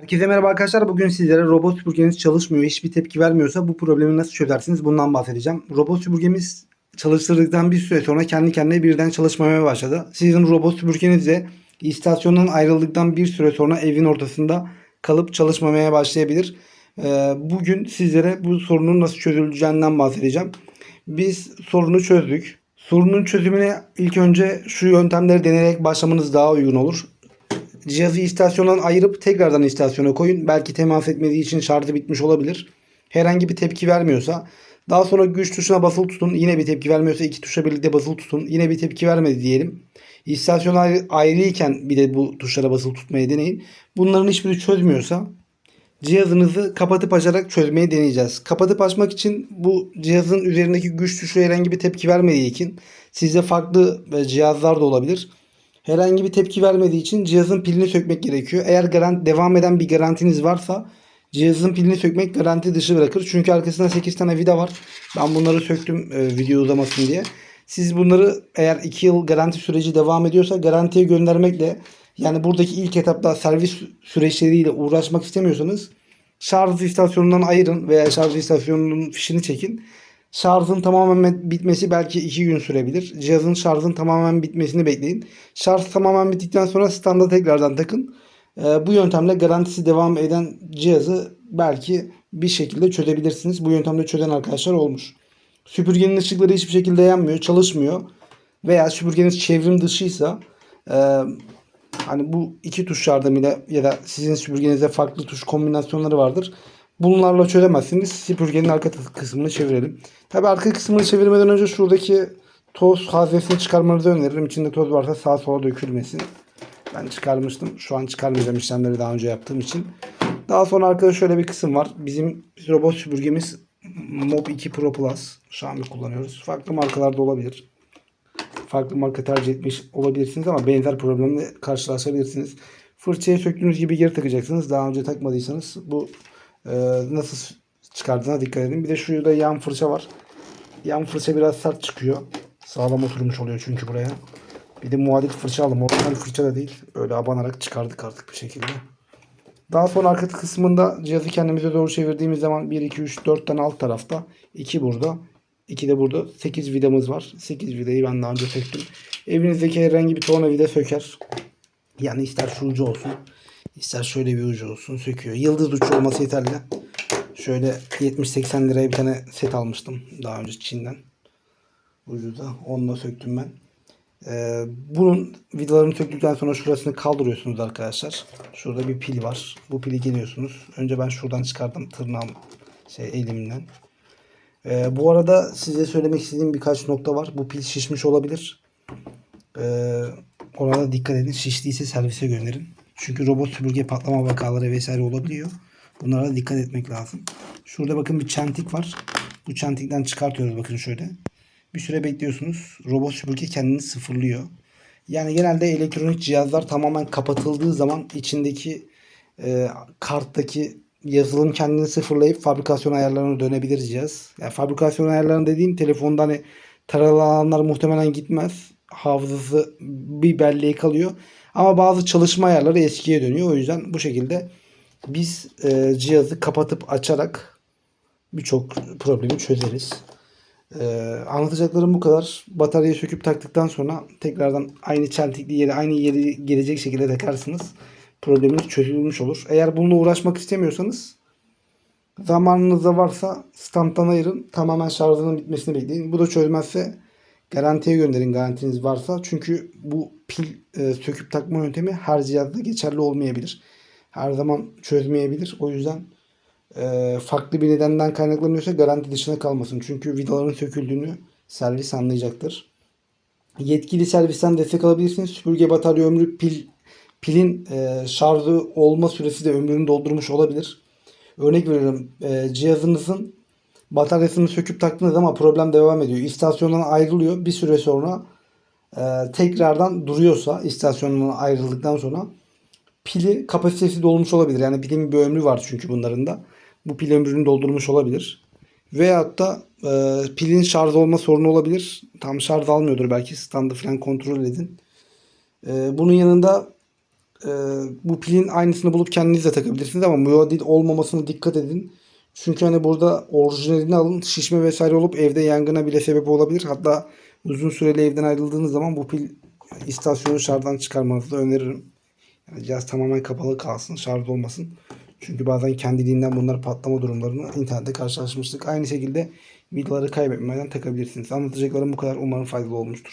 Herkese merhaba arkadaşlar. Bugün sizlere robot süpürgeniz çalışmıyor, hiçbir tepki vermiyorsa bu problemi nasıl çözersiniz bundan bahsedeceğim. Robot süpürgemiz çalıştırdıktan bir süre sonra kendi kendine birden çalışmamaya başladı. Sizin robot süpürgeniz de istasyondan ayrıldıktan bir süre sonra evin ortasında kalıp çalışmamaya başlayabilir. Ee, Bugün sizlere bu sorunun nasıl çözüleceğinden bahsedeceğim. Biz sorunu çözdük. Sorunun çözümüne ilk önce şu yöntemleri deneyerek başlamanız daha uygun olur. Cihazı istasyondan ayırıp tekrardan istasyona koyun. Belki temas etmediği için şarjı bitmiş olabilir. Herhangi bir tepki vermiyorsa daha sonra güç tuşuna basılı tutun. Yine bir tepki vermiyorsa iki tuşa birlikte basılı tutun. Yine bir tepki vermedi diyelim. İstasyon ayrı, ayrıyken bir de bu tuşlara basılı tutmayı deneyin. Bunların hiçbiri çözmüyorsa cihazınızı kapatıp açarak çözmeyi deneyeceğiz. Kapatıp açmak için bu cihazın üzerindeki güç tuşu herhangi bir tepki vermediği için sizde farklı e, cihazlar da olabilir. Herhangi bir tepki vermediği için cihazın pilini sökmek gerekiyor. Eğer garanti, devam eden bir garantiniz varsa cihazın pilini sökmek garanti dışı bırakır. Çünkü arkasında 8 tane vida var. Ben bunları söktüm e, video uzamasın diye. Siz bunları eğer 2 yıl garanti süreci devam ediyorsa garantiye göndermekle yani buradaki ilk etapta servis süreçleriyle uğraşmak istemiyorsanız şarj istasyonundan ayırın veya şarj istasyonunun fişini çekin. Şarjın tamamen bitmesi belki 2 gün sürebilir. Cihazın şarjın tamamen bitmesini bekleyin. Şarj tamamen bittikten sonra standa tekrardan takın. Ee, bu yöntemle garantisi devam eden cihazı belki bir şekilde çözebilirsiniz. Bu yöntemle çözen arkadaşlar olmuş. Süpürgenin ışıkları hiçbir şekilde yanmıyor, çalışmıyor. Veya süpürgeniz çevrim dışıysa e, hani bu iki tuş yardımıyla ya da sizin süpürgenizde farklı tuş kombinasyonları vardır. Bunlarla çözemezsiniz. Süpürgenin arka kısmını çevirelim. Tabi arka kısmını çevirmeden önce şuradaki toz haznesini çıkarmanızı öneririm. İçinde toz varsa sağa sola dökülmesin. Ben çıkarmıştım. Şu an çıkarmayacağım işlemleri daha önce yaptığım için. Daha sonra arkada şöyle bir kısım var. Bizim robot süpürgemiz Mob 2 Pro Plus. An kullanıyoruz. Farklı markalarda olabilir. Farklı marka tercih etmiş olabilirsiniz ama benzer problemle karşılaşabilirsiniz. Fırçayı söktüğünüz gibi geri takacaksınız. Daha önce takmadıysanız bu e, nasıl çıkardığına dikkat edin. Bir de şurada yan fırça var. Yan fırça biraz sert çıkıyor. Sağlam oturmuş oluyor çünkü buraya. Bir de muadil fırça aldım. Orijinal fırça da değil. Böyle abanarak çıkardık artık bir şekilde. Daha sonra arka kısmında cihazı kendimize doğru çevirdiğimiz zaman 1, 2, 3, 4 tane alt tarafta. 2 burada. 2 de burada. 8 vidamız var. 8 vidayı ben daha önce söktüm. Evinizdeki herhangi bir torna vida söker. Yani ister şu ucu olsun. İster şöyle bir ucu olsun. Söküyor. Yıldız ucu olması yeterli. Şöyle 70-80 liraya bir tane set almıştım. Daha önce Çin'den. Ucuza. Onunla söktüm ben. Ee, bunun vidalarını söktükten sonra şurasını kaldırıyorsunuz arkadaşlar. Şurada bir pil var. Bu pili geliyorsunuz. Önce ben şuradan çıkardım tırnağım şey elimden. Ee, bu arada size söylemek istediğim birkaç nokta var. Bu pil şişmiş olabilir. Ee, ona da dikkat edin. Şiştiyse servise gönderin. Çünkü robot süpürge patlama vakaları vesaire olabiliyor. Bunlara da dikkat etmek lazım. Şurada bakın bir çentik var. Bu çentikten çıkartıyoruz bakın şöyle. Bir süre bekliyorsunuz. Robot süpürge kendini sıfırlıyor. Yani genelde elektronik cihazlar tamamen kapatıldığı zaman içindeki e, karttaki yazılım kendini sıfırlayıp fabrikasyon ayarlarına dönebilir cihaz. Yani fabrikasyon ayarlarını dediğim telefonda hani taralı alanlar muhtemelen gitmez. Hafızası bir belleğe kalıyor. Ama bazı çalışma ayarları eskiye dönüyor. O yüzden bu şekilde biz e, cihazı kapatıp açarak birçok problemi çözeriz. Ee, anlatacaklarım bu kadar. Bataryayı söküp taktıktan sonra tekrardan aynı çentikli yere aynı yere gelecek şekilde takarsınız. Probleminiz çözülmüş olur. Eğer bununla uğraşmak istemiyorsanız zamanınız da varsa standtan ayırın. Tamamen şarjının bitmesini bekleyin. Bu da çözmezse garantiye gönderin garantiniz varsa. Çünkü bu pil e, söküp takma yöntemi her cihazda geçerli olmayabilir. Her zaman çözmeyebilir. O yüzden e, farklı bir nedenden kaynaklanıyorsa garanti dışına kalmasın. Çünkü vidaların söküldüğünü servis anlayacaktır. Yetkili servisten destek alabilirsiniz. Süpürge batarya ömrü pil pilin e, şarjı olma süresi de ömrünü doldurmuş olabilir. Örnek veriyorum e, cihazınızın bataryasını söküp taktınız ama problem devam ediyor. İstasyondan ayrılıyor. Bir süre sonra e, tekrardan duruyorsa istasyondan ayrıldıktan sonra pili kapasitesi dolmuş olabilir. Yani pilin bir ömrü var çünkü bunların da. Bu pil ömrünü doldurmuş olabilir. Veyahut da e, pilin şarj olma sorunu olabilir. Tam şarj almıyordur belki. Standı falan kontrol edin. E, bunun yanında e, bu pilin aynısını bulup kendiniz de takabilirsiniz ama muadil olmamasına dikkat edin. Çünkü hani burada orijinalini alın şişme vesaire olup evde yangına bile sebep olabilir. Hatta uzun süreli evden ayrıldığınız zaman bu pil istasyonu şarjdan çıkarmanızı da öneririm. Yani cihaz tamamen kapalı kalsın, şarj olmasın. Çünkü bazen kendiliğinden bunlar patlama durumlarını internette karşılaşmıştık. Aynı şekilde vidaları kaybetmeden takabilirsiniz. Anlatacaklarım bu kadar. Umarım faydalı olmuştur.